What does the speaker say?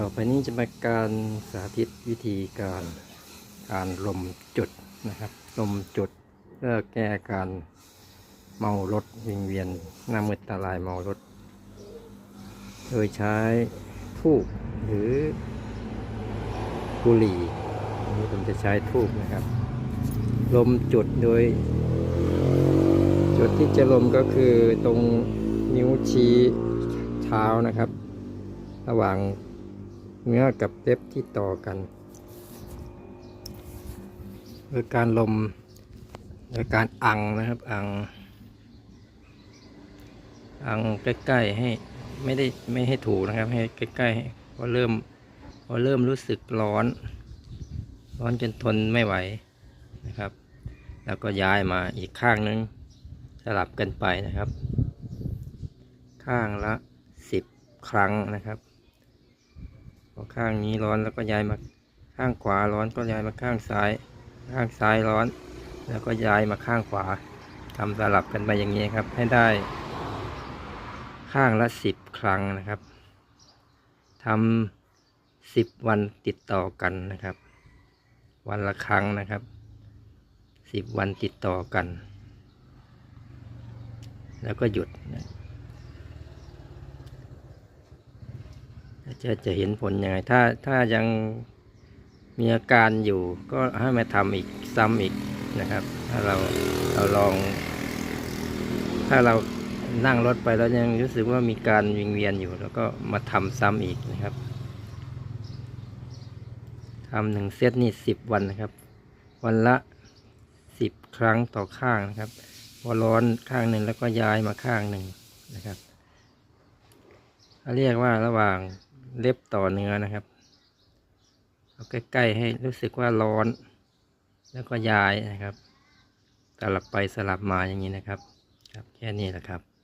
ต่อไปนี้จะเป็นการสาธิตวิธีการการลมจุดนะครับ ลมจุดเพื่อแก้การเมารถวิงเวียนหน้ามืดตาลายเมารถ โดยใช้ทูบหรือบุหรี่นี้ผมจะใช้ทูบนะครับ ลมจุดโดย จุดที่จะลมก็คือตรงนิ้วชี้เท้านะครับ ระหว่าง เนื้อกับเล็บที่ต่อกันโดยการลมโดยการอังนะครับ อัง อังใกล้ๆให้ไม่ได้ไม่ให้ถูนะครับ ให้ใกล้ๆให้พอเริ่มพอเริ่มรู้สึกร้อน ร้อนจนทนไม่ไหวนะครับ แล้วก็ย้ายมาอีกข้างนึงสลับกันไปนะครับ ข้างละสิบครั้งนะครับ พอข้างนี้ร้อนแล้วก็ย้ายมาข้างขวาร้อนก็ย้ายมาข้างซ้าย ข้างซ้ายร้อน แล้วก็ย้ายมาข้างขวาทำสลับกันไปอย่างนี้ครับ ให้ได้ข้างละสิบครั้งนะครับทำสิบวันติดต่อกันนะครับ วันละครั้งนะครับสิบวันติดต่อกัน แล้วก็หยุดนะ จะจะเห็นผลยังไง ถ้าถ้ายังมีอาการอยู่ ก็ให้มาทำอีกซ้ำอีกนะครับ ถ้าเราเราลอง ถ้าเรานั่งรถไปแล้วยังรู้สึกว่ามีการวิงเวียนอยู่ แล้วก็มาทำซ้ำอีกนะครับทำหนึ่งเซตนี่สิบวันนะครับ วันละสิบครั้งต่อข้างนะครับพอร้อนข้างหนึ่งแล้วก็ย้ายมาข้างหนึ่งนะครับเขาเรียกว่าระหว่าง เล็บต่อเนื้อนะครับ เอาใกล้ๆให้รู้สึกว่าร้อน แล้วก็ย้ายนะครับ สลับไปสลับมาอย่างนี้นะครับ ครับ แค่นี้แหละครับ